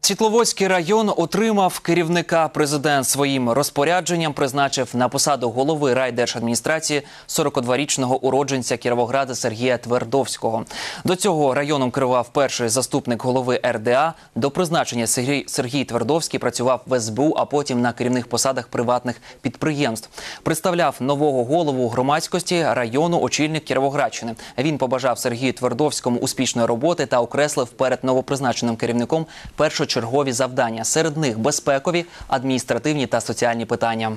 Світловодський район отримав керівника. Президент своїм розпорядженням призначив на посаду голови райдержадміністрації 42-річного уродженця Кіровограда Сергія Твердовського. До цього районом керував перший заступник голови РДА. До призначення Сергій, Сергій Твердовський працював в СБУ, а потім на керівних посадах приватних підприємств. Представляв нового голову громадськості району очільник Кіровоградщини. Він побажав Сергію Твердовському успішної роботи та окреслив перед новопризначеним керівником першочергові завдання. Серед них безпекові, адміністративні та соціальні питання.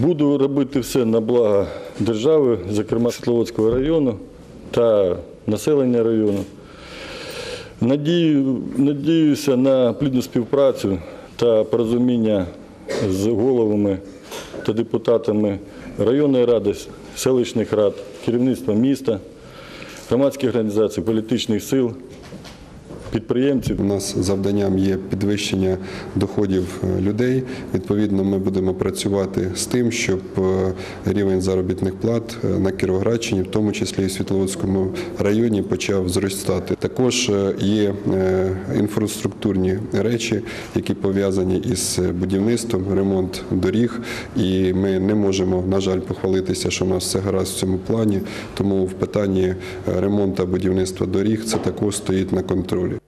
Буду робити все на благо держави, зокрема Світловодського району та населення району. Надію, надіюся на плідну співпрацю та порозуміння з головами та депутатами районної ради, селищних рад, керівництва міста, громадських організацій, політичних сил, підприємців. У нас завданням є підвищення доходів е, людей. Відповідно, ми будемо працювати з тим, щоб е, рівень заробітних плат е, на Кіровоградщині, в тому числі і в Світловодському районі, почав зростати. Також є інфраструктурні речі, які пов'язані із будівництвом, ремонт доріг. І ми не можемо, на жаль, похвалитися, що у нас все гаразд в цьому плані. Тому в питанні ремонту будівництва доріг це також стоїть на контролі.